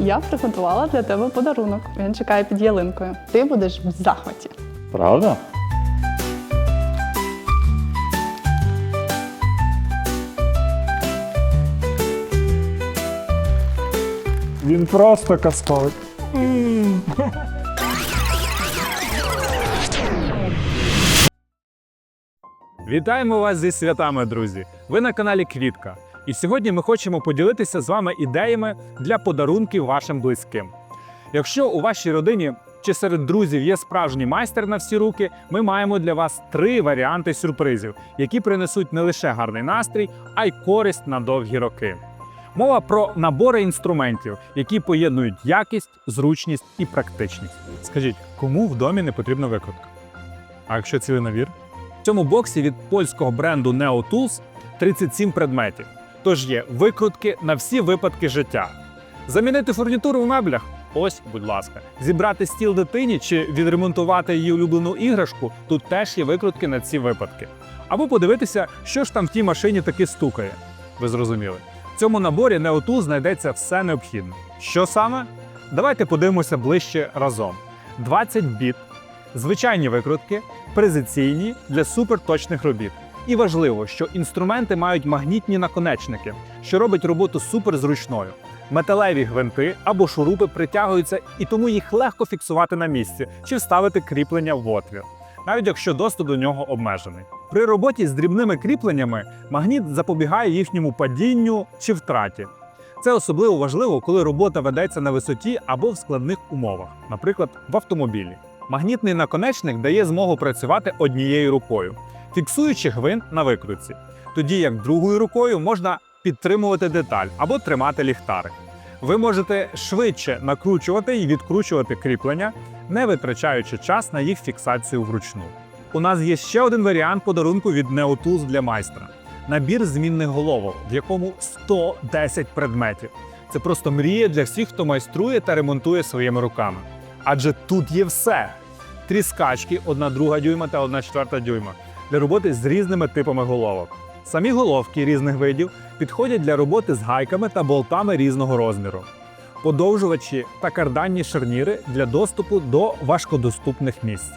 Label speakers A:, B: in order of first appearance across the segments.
A: Я приготувала для тебе подарунок. Він чекає під ялинкою. Ти будеш в захваті.
B: Правда? Він просто казковий.
C: Вітаємо вас зі святами, друзі! Ви на каналі Квітка. І сьогодні ми хочемо поділитися з вами ідеями для подарунків вашим близьким. Якщо у вашій родині чи серед друзів є справжній майстер на всі руки, ми маємо для вас три варіанти сюрпризів, які принесуть не лише гарний настрій, а й користь на довгі роки. Мова про набори інструментів, які поєднують якість, зручність і практичність. Скажіть, кому в домі не потрібна викрутка? А якщо цілий набір? В цьому боксі від польського бренду Neo Tools 37 предметів. Тож є викрутки на всі випадки життя. Замінити фурнітуру в меблях? Ось, будь ласка, зібрати стіл дитині чи відремонтувати її улюблену іграшку. Тут теж є викрутки на ці випадки. Або подивитися, що ж там в тій машині таки стукає. Ви зрозуміли. В цьому наборі Neo Tools знайдеться все необхідне. Що саме? Давайте подивимося ближче разом: 20 біт, звичайні викрутки, презиційні для суперточних робіт. І важливо, що інструменти мають магнітні наконечники, що робить роботу суперзручною. Металеві гвинти або шурупи притягуються, і тому їх легко фіксувати на місці чи вставити кріплення в отвір, навіть якщо доступ до нього обмежений. При роботі з дрібними кріпленнями магніт запобігає їхньому падінню чи втраті. Це особливо важливо, коли робота ведеться на висоті або в складних умовах, наприклад, в автомобілі. Магнітний наконечник дає змогу працювати однією рукою, фіксуючи гвинт на викрутці, тоді як другою рукою можна підтримувати деталь або тримати ліхтарик. Ви можете швидше накручувати і відкручувати кріплення, не витрачаючи час на їх фіксацію вручну. У нас є ще один варіант подарунку від NeoTools для майстра набір змінних головок, в якому 110 предметів. Це просто мрія для всіх, хто майструє та ремонтує своїми руками. Адже тут є все: тріскачки, 1 друга дюйма та 1 четверта дюйма для роботи з різними типами головок. Самі головки різних видів підходять для роботи з гайками та болтами різного розміру. Подовжувачі та карданні шарніри для доступу до важкодоступних місць.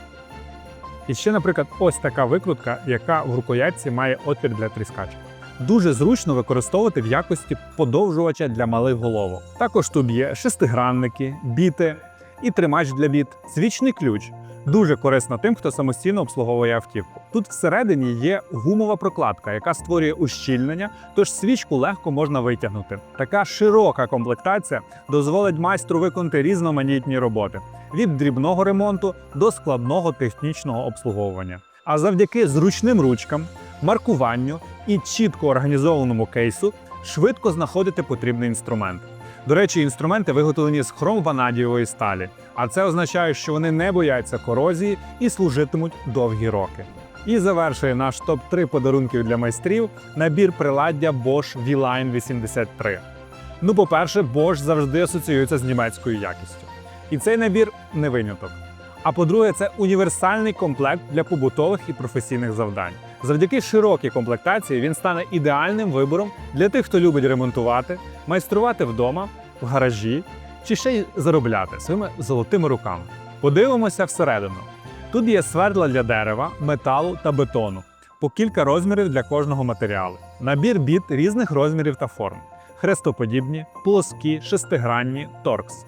C: І ще, наприклад, ось така викрутка, яка в рукоятці має отвір для тріскачок. Дуже зручно використовувати в якості подовжувача для малих головок. Також тут є шестигранники, біти і тримач для біт, свічний ключ. Дуже корисно тим, хто самостійно обслуговує автівку. Тут всередині є гумова прокладка, яка створює ущільнення, тож свічку легко можна витягнути. Така широка комплектація дозволить майстру виконати різноманітні роботи від дрібного ремонту до складного технічного обслуговування. А завдяки зручним ручкам, маркуванню і чітко організованому кейсу швидко знаходити потрібний інструмент. До речі, інструменти виготовлені з хромванадієвої сталі, а це означає, що вони не бояться корозії і служитимуть довгі роки. І завершує наш топ-3 подарунків для майстрів набір приладдя Bosch V-Line 83. Ну, по-перше, Bosch завжди асоціюється з німецькою якістю. І цей набір не виняток. А по-друге, це універсальний комплект для побутових і професійних завдань. Завдяки широкій комплектації він стане ідеальним вибором для тих, хто любить ремонтувати, майструвати вдома, в гаражі чи ще й заробляти своїми золотими руками. Подивимося всередину. Тут є свердла для дерева, металу та бетону, по кілька розмірів для кожного матеріалу. Набір біт різних розмірів та форм: хрестоподібні, плоскі, шестигранні, торкс.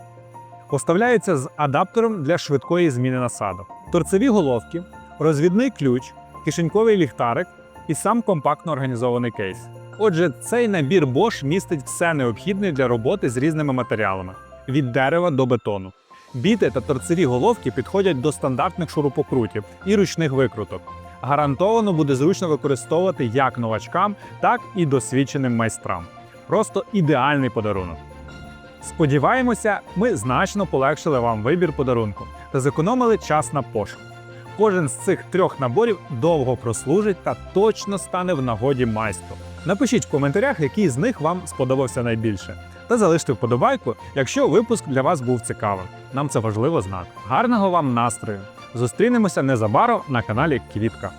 C: Поставляються з адаптером для швидкої зміни насадок. Торцеві головки, розвідний ключ, кишеньковий ліхтарик і сам компактно організований кейс. Отже, цей набір Bosch містить все необхідне для роботи з різними матеріалами від дерева до бетону. Біти та торцеві головки підходять до стандартних шурупокрутів і ручних викруток. Гарантовано буде зручно використовувати як новачкам, так і досвідченим майстрам. Просто ідеальний подарунок. Сподіваємося, ми значно полегшили вам вибір подарунку та зекономили час на пошук. Кожен з цих трьох наборів довго прослужить та точно стане в нагоді майстру. Напишіть в коментарях, який з них вам сподобався найбільше. Та залиште вподобайку, якщо випуск для вас був цікавим. Нам це важливо знати. Гарного вам настрою! Зустрінемося незабаром на каналі Квітка.